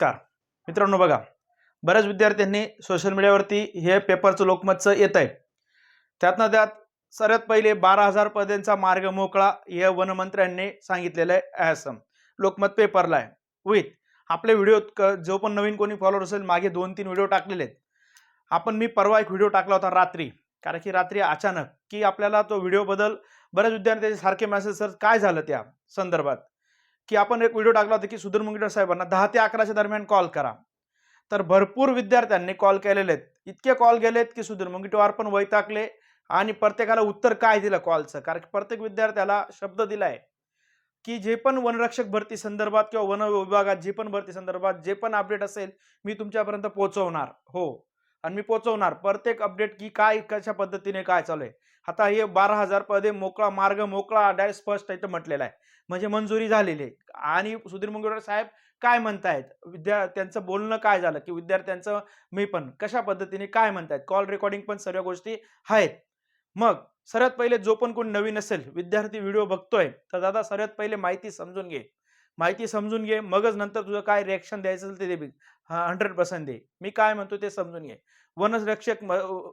का मित्रांनो बघा बऱ्याच विद्यार्थ्यांनी सोशल मीडियावरती हे पेपरचं लोकमतचं येत आहे त्यातनं त्यात सर्वात पहिले बारा हजार पदेंचा मार्ग मोकळा हे वनमंत्र्यांनी सांगितलेलं आहे असं. लोकमत पेपरला आहे. विथ आपले व्हिडिओत जो पण नवीन कोणी फॉलोअर असेल मागे दोन तीन व्हिडिओ टाकलेले आहेत. आपण मी परवा एक व्हिडिओ टाकला होता रात्री. कारण की रात्री अचानक की आपल्याला तो व्हिडिओ बदल बऱ्याच विद्यार्थ्यांचे सारखे मेसेज सर काय झालं त्या? संदर्भात. की आपण एक व्हिडिओ टाकला होता की सुधीर मुंगेकर साहेबांना दहा ते अकराच्या दरम्यान कॉल करा. तर भरपूर विद्यार्थ्यांनी कॉल केलेले आहेत. इतके कॉल गेलेत की सुधीर मुंगेटवार पण वैतागले आणि प्रत्येकाला उत्तर काय दिलं कॉलचं? कारण की प्रत्येक विद्यार्थ्याला शब्द दिलाय की जे पण वनरक्षक भरती संदर्भात किंवा वन विभागात जे पण भरती संदर्भात जे पण अपडेट असेल मी तुमच्यापर्यंत पोहोचवणार. हो. आणि मी पोचवणार प्रत्येक अपडेट की काय कशा पद्धतीने काय चालू आहे. आता हे बारा हजार पदे मोकळा मार्ग मोकळा डाय स्पष्ट इथं म्हटलेला आहे. म्हणजे मंजुरी झालेली आहे. आणि सुधीर मुंगेकर साहेब काय म्हणतायत? विद्या त्यांचं बोलणं काय झालं? की विद्यार्थ्यांचं मी पण कशा पद्धतीने काय म्हणतायत? कॉल रेकॉर्डिंग पण सर्व गोष्टी आहेत. मग सर्वात पहिले जो पण कोण नवीन असेल विद्यार्थी व्हिडिओ बघतोय तर दादा सर्वात पहिले माहिती समजून घे. माहिती समजून घे मगच नंतर तुझं काय रिॲक्शन द्यायचं असेल ते दे हंड्रेड पर्सेंट दे. मी काय म्हणतो ते समजून घे. वनरक्षक म-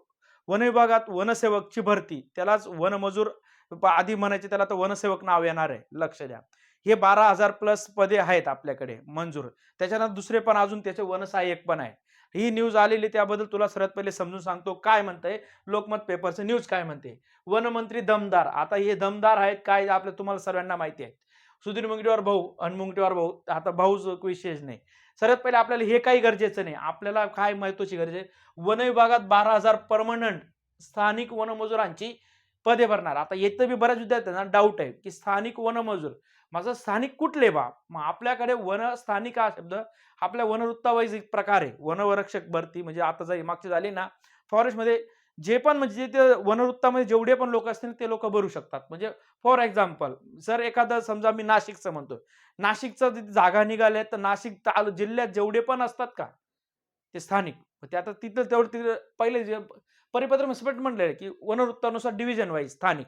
वन विभागात वनसेवकची भरती. त्यालाच वनमजूर प- आधी म्हणायचे त्याला तर वनसेवक नाव येणार आहे. लक्ष द्या. हे बारा हजार प्लस पदे आहेत आपल्याकडे मंजूर. त्याच्यानंतर दुसरे पण अजून त्याचे वनसहाय्यक पण आहे ही न्यूज आलेली त्याबद्दल तुला सर्वात पहिले समजून सांगतो. काय म्हणतंय? लोकमत पेपरचं न्यूज काय म्हणते? वनमंत्री दमदार. आता हे दमदार आहेत काय आपल्या तुम्हाला सर्वांना माहिती आहे. सुधीर मुंगटीवार भाऊ आणि मुंगटीवार भाऊ आता भाऊच विशेष नाही. सर्वात पहिले आपल्याला हे काही गरजेचं नाही. आपल्याला काय महत्वाची गरज आहे? वन विभागात बारा हजार परमनंट स्थानिक वनमजुरांची पदे भरणार. आता येतं बी बऱ्याच विद्यार्थ्यांना डाऊट आहे की स्थानिक वनमजूर माझं स्थानिक कुठले बा? मग आपल्याकडे वन स्थानिक हा शब्द आपल्या वनवृत्तावाईज एक प्रकार आहे. वनवरक्षक भरती म्हणजे आता जर मागची झाली ना फॉरेस्टमध्ये जे पण म्हणजे ते वनवृत्तामध्ये जेवढे पण लोक असतील ते लोक भरू शकतात. म्हणजे फॉर एक्झाम्पल जर एखादं समजा मी नाशिकचं म्हणतो नाशिकचं तिथे जागा निघाल्या तर नाशिक ताल जिल्ह्यात जेवढे पण असतात का? ते स्थानिक. ते आता तिथं तेवढं तिथं पहिले जे परिपत्र सेपरेट म्हटलेलं आहे की वनवृत्तानुसार डिव्हिजन वाईज स्थानिक.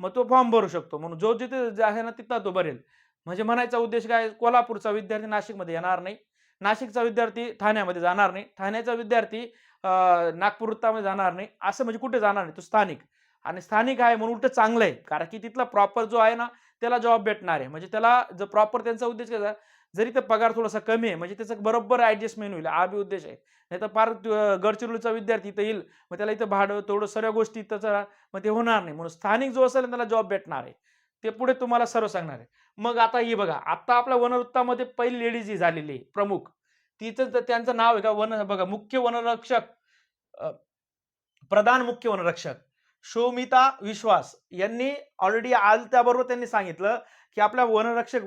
मग तो फॉर्म भरू शकतो. म्हणून जो जिथे जे आहे ना तिथं तो भरेल. म्हणजे म्हणायचा उद्देश काय? कोल्हापूरचा विद्यार्थी नाशिकमध्ये येणार नाही. नाशिकचा विद्यार्थी ठाण्यामध्ये जाणार नाही. ठाण्याचा विद्यार्थी नागपूर वृत्तामध्ये जाणार नाही. असं म्हणजे कुठे जाणार नाही? तो स्थानिक. आणि स्थानिक आहे म्हणून उलट चांगलं आहे. कारण की तिथला प्रॉपर जो आहे ना त्याला जॉब भेटणार आहे. म्हणजे त्याला जर प्रॉपर त्यांचा उद्देश कसा जरी तर पगार थोडासा कमी आहे म्हणजे त्याचं बरोबर ऍडजस्टमेंट होईल हा बी उद्देश आहे. नाही तर फार गडचिरोलीचा विद्यार्थी इथं येईल मग त्याला इथं भाडं थोडं सर्व गोष्टी त्याचा मग ते होणार नाही. म्हणून स्थानिक जो असेल त्याला जॉब भेटणार आहे. ते पुढे तुम्हाला सर्व सांगणार आहे. मग आता ही बघा आता आपल्या वनवृत्तामध्ये पहिली लेडीज ही झालेली आहे प्रमुख. तिचं तर त्यांचं नाव आहे का? वन बघा मुख्य वनरक्षक प्रधान मुख्य वनरक्षक शोमिता विश्वास यांनी ऑलरेडी आल त्याबरोबर त्यांनी सांगितलं की आपल्या वनरक्षक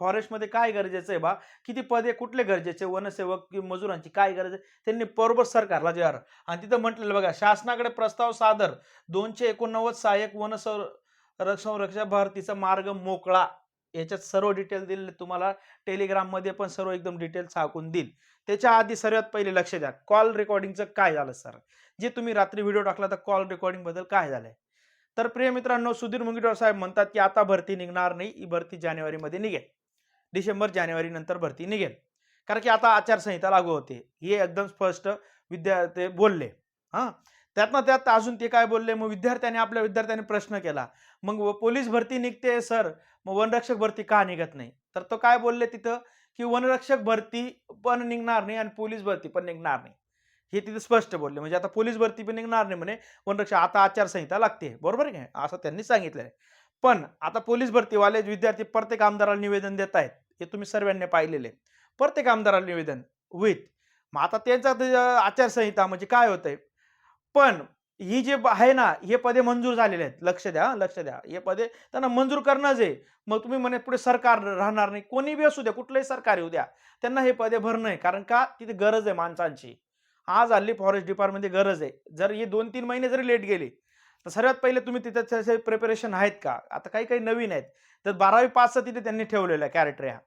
फॉरेस्टमध्ये काय गरजेचं आहे बा? किती पदे कुठले गरजेचे वनसेवक मजुरांची काय गरज आहे? त्यांनी बरोबर सरकारला जे आणि तिथं म्हटलेलं बघा शासनाकडे प्रस्ताव सादर दोनशे एकोणनव्वद सहाय्यक वन संरक्षण भरतीचा मार्ग मोकळा. याच्यात सर्व डिटेल दिले तुम्हाला टेलिग्राममध्ये पण सर्व एकदम डिटेल सांगून देईल. त्याच्या आधी सर्वात पहिले लक्ष द्या कॉल रेकॉर्डिंगचं काय झालं सर जे तुम्ही रात्री व्हिडिओ टाकला तर कॉल रेकॉर्डिंगबद्दल काय झालंय? तर प्रिय मित्रांनो सुधीर मुंगीटवार साहेब म्हणतात की आता भरती निघणार नाही ही भरती जानेवारीमध्ये निघेल. डिसेंबर जानेवारी नंतर भरती निघेल. कारण की आता आचारसंहिता लागू होते. हे एकदम स्पष्ट विद्यार्थी बोलले. हां? त्यातनं त्यात अजून ते काय बोलले मग विद्यार्थ्याने आपल्या विद्यार्थ्यांनी प्रश्न केला. मग व- पोलीस भरती निघते सर. मग वनरक्षक भरती का निघत नाही? तर तो काय बोलले तिथं? की वनरक्षक भरती पण निघणार नाही आणि पोलीस भरती पण निघणार नाही. हे तिथे स्पष्ट बोलले. म्हणजे आता पोलीस भरती पण निघणार नाही म्हणे. वनरक्षक आता आचारसंहिता लागते. बरोबर आहे असं त्यांनी सांगितलं आहे पण आता पोलीस भरतीवाले विद्यार्थी प्रत्येक आमदाराला निवेदन देत आहेत. हे तुम्ही सर्वांनी पाहिलेले. प्रत्येक आमदाराला निवेदन विथ मग आता त्यांचा ते, आचारसंहिता म्हणजे काय होतंय? पण ही जे आहे ना हे पदे मंजूर झालेले आहेत. लक्ष द्या लक्ष द्या. हे पदे त्यांना मंजूर करणंच आहे मग तुम्ही म्हणे पुढे सरकार राहणार नाही. कोणी बी असू द्या कुठलंही सरकार येऊ द्या त्यांना हे पदे भरणं आहे. कारण का? तिथे गरज आहे माणसांची. आज हल्ली फॉरेस्ट डिपार्टमेंटमध्ये गरज आहे. जर हे दोन तीन महिने जरी लेट गेले तर सर्वात पहिले तुम्ही तिथे त्याचे प्रिपरेशन आहेत का? आता काही काही नवीन आहेत. तर बारावी पासचं तिथे त्यांनी ठेवलेलं आहे कॅरेक्टर ह्या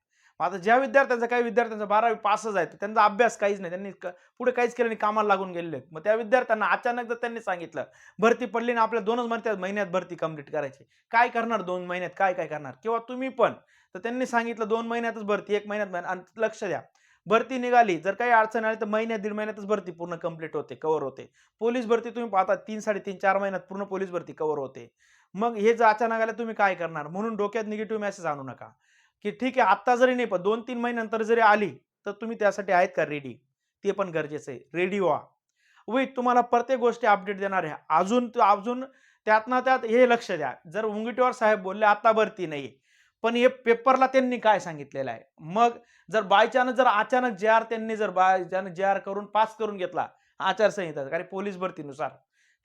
मग आता ज्या विद्यार्थ्यांचा काही विद्यार्थ्यांचा बारावी पासच आहे तर त्यांचा अभ्यास काहीच नाही त्यांनी पुढे काहीच केलं नाही कामाला लागून गेलेले आहेत. मग त्या विद्यार्थ्यांना अचानक जर त्यांनी सांगितलं भरती पडली ना आपल्या दोनच महिन्यात महिन्यात भरती कंप्लीट करायची. काय करणार दोन महिन्यात? काय काय करणार? किंवा तुम्ही पण तर त्यांनी सांगितलं दोन महिन्यातच भरती एक महिन्यात आणि लक्ष द्या. भरती निघाली जर काही अडचण आली तर महिन्यात दीड महिन्यातच भरती पूर्ण कंप्लीट होते कव्हर होते. पोलीस भरती तुम्ही पाहता तीन साडेतीन चार महिन्यात पूर्ण पोलीस भरती कव्हर होते. मग हे जर अचानक आलं तुम्ही काय करणार? म्हणून डोक्यात निगेटिव्ह मेसेज आणू नका. की ठीक आहे आत्ता जरी नाही पण दोन तीन महिन्यानंतर जरी आली तर तुम्ही त्यासाठी आहेत का रेडी ते पण गरजेचं आहे. रेडी व्हा. विथ तुम्हाला प्रत्येक गोष्टी अपडेट देणार आहे. अजून अजून त्यातनं त्यात हे लक्ष द्या. जर मुंगीटीवार साहेब बोलले आता भरती नाही पण हे पेपरला त्यांनी काय सांगितलेलं आहे? मग जर बायचानस जर अचानक जे आर त्यांनी जर बाय जे आर करून पास करून घेतला आचारसंहिता कारण पोलीस भरतीनुसार.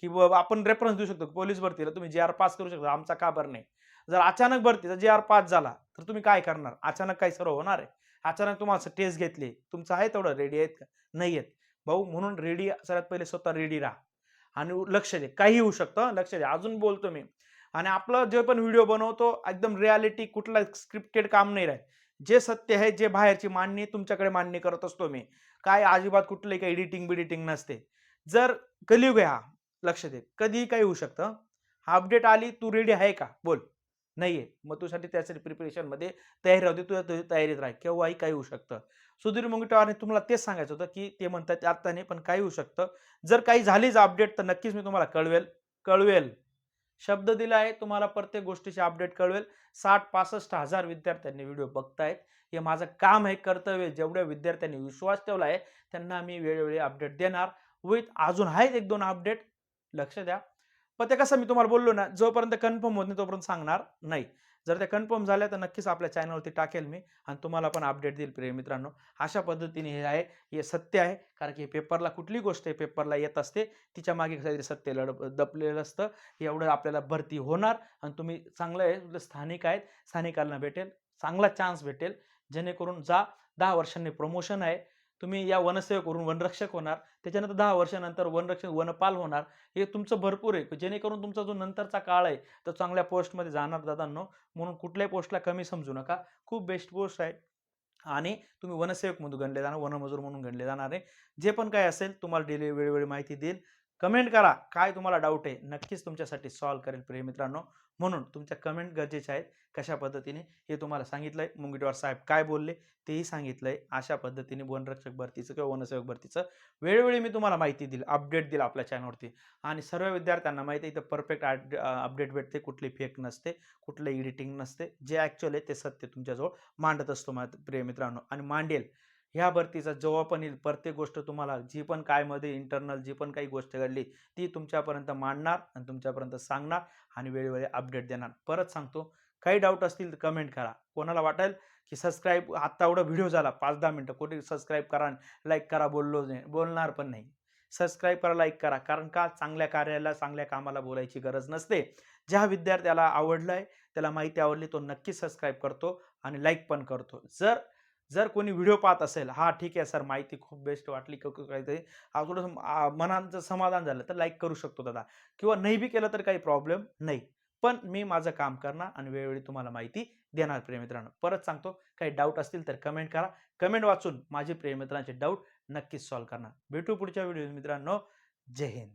की आपण रेफरन्स देऊ शकतो. पोलीस भरतीला तुम्ही जे आर पास करू शकता. आमचा का बरं नाही? जर अचानक भरतीचा जे आर पास झाला तर तुम्ही काय करणार? अचानक काही सर्व होणार आहे. अचानक तुम्हाला टेस्ट घेतली. तुमचं आहे तेवढं रेडी आहेत का? नाही आहेत. भाऊ म्हणून रेडी सगळ्यात पहिले स्वतः रेडी राहा. आणि लक्ष दे. काही होऊ शकतं. लक्ष दे. अजून बोलतो मी. आणि आपलं जे पण व्हिडिओ बनवतो एकदम रियालिटी कुठला स्क्रिप्टेड काम नाही राहत. जे सत्य आहे जे बाहेरची मांडणी तुमच्याकडे मांडणी करत असतो मी. काय अजिबात कुठलंही काही एडिटिंग बिडिटिंग नसते. जर कलियुग हा लक्ष दे. कधीही काही होऊ शकतं. हा अपडेट आली तू रेडी आहे का? बोल. नाहीये. मग तुझ्यासाठी त्यासाठी प्रिपरेशनमध्ये तयारी राहते तुझ्या तुझ्या तयारीत राह. केव्हाही काही होऊ शकतं. सुधीर मुंगटवारने तुम्हाला तेच सांगायचं होतं की ते म्हणतात ते आता नाही पण काही होऊ शकतं. जर काही झालीच अपडेट तर नक्कीच मी तुम्हाला कळवेल. कळवेल. शब्द दिला आहे तुम्हाला प्रत्येक गोष्टीचे अपडेट कळवेल. साठ पासष्ट हजार विद्यार्थ्यांनी व्हिडिओ बघतायत. हे माझं काम आहे कर्तव्य. जेवढ्या विद्यार्थ्यांनी विश्वास ठेवला आहे त्यांना मी वेळोवेळी अपडेट देणार. विथ अजून आहेत एक दोन अपडेट लक्ष द्या. पण ते कसं मी तुम्हाला बोललो ना जोपर्यंत कन्फर्म होत नाही तोपर्यंत सांगणार नाही. जर त्या कन्फर्म झाल्या तर नक्कीच आपल्या चॅनलवरती टाकेल मी आणि तुम्हाला पण अपडेट देईल प्रिय मित्रांनो. अशा पद्धतीने हे आहे हे सत्य आहे. कारण की पेपरला कुठली गोष्ट आहे पेपरला येत असते तिच्यामागे काहीतरी सत्य लढ दपलेलं असतं. एवढं आपल्याला भरती होणार आणि तुम्ही चांगलं आहे तुझं स्थानिक आहेत स्थानिकांना भेटेल चांगला चान्स भेटेल. जेणेकरून जा दहा वर्षांनी प्रमोशन आहे. तुम्ही या वनसेवकवरून वनरक्षक होणार त्याच्यानंतर दहा वर्षानंतर वनरक्षक वनपाल होणार हे तुमचं भरपूर आहे. जेणेकरून तुमचा जो नंतरचा काळ आहे तो चांगल्या पोस्टमध्ये जाणार दादांनो. म्हणून कुठल्याही पोस्टला कमी समजू नका. खूप बेस्ट पोस्ट आहे. आणि तुम्ही वनसेवक म्हणून गणले जाणार वनमजूर म्हणून गणले जाणार आहे. जे पण काय असेल तुम्हाला डेली वेळोवेळी माहिती देईल. कमेंट करा. काय तुम्हाला डाऊट आहे नक्कीच तुमच्यासाठी सॉल्व करेल प्रिय मित्रांनो. म्हणून तुमच्या कमेंट गरजेच्या आहेत. कशा पद्धतीने? हे तुम्हाला सांगितलंय. मुंगीटवार साहेब काय बोलले? तेही सांगितलंय. अशा पद्धतीने वनरक्षक भरतीचं किंवा वनसेवक भरतीचं वेळोवेळी मी तुम्हाला माहिती दिली अपडेट दिला आपल्या चॅनलवरती आणि सर्व विद्यार्थ्यांना माहिती आहे इथं परफेक्ट अपडेट भेटते. कुठली फेक नसते कुठलं एडिटिंग नसते. जे ॲक्च्युअल आहे ते सत्य तुमच्याजवळ मांडत असतो माझ्या प्रिय मित्रांनो. आणि मांडेल ह्या भरतीचा जेव्हा पण येईल प्रत्येक गोष्ट तुम्हाला जी पण काय मध्ये इंटरनल जी पण काही गोष्ट घडली ती तुमच्यापर्यंत मांडणार आणि तुमच्यापर्यंत सांगणार आणि वेळोवेळी अपडेट देणार. परत सांगतो काही डाऊट असतील तर कमेंट करा. कोणाला वाटेल की सबस्क्राईब आत्ता एवढा व्हिडिओ झाला पाच दहा मिनटं कोणी सबस्क्राईब करा लाईक करा बोललो नाही बोलणार पण नाही. सबस्क्राईब करा लाईक करा कारण का चांगल्या कार्याला चांगल्या कामाला बोलायची गरज नसते. ज्या विद्यार्थ्याला आवडलं आहे त्याला माहिती आवडली तो नक्कीच सबस्क्राईब करतो आणि लाईक पण करतो. जर जर कोणी व्हिडिओ पाहत असेल हा ठीक आहे सर माहिती खूप बेस्ट वाटली काहीतरी हा थोडंसं मनाचं समाधान झालं तर लाईक करू शकतो दादा. किंवा नाही बी केलं तर काही प्रॉब्लेम नाही. पण मी माझं काम करणार आणि वेळोवेळी तुम्हाला माहिती देणार प्रेमित्रांनो परत सांगतो काही डाऊट असतील तर कमेंट करा. कमेंट वाचून माझे प्रेमित्रांचे डाऊट नक्कीच सॉल्व्ह करणार. भेटू पुढच्या व्हिडिओ मित्रांनो. जय हिंद.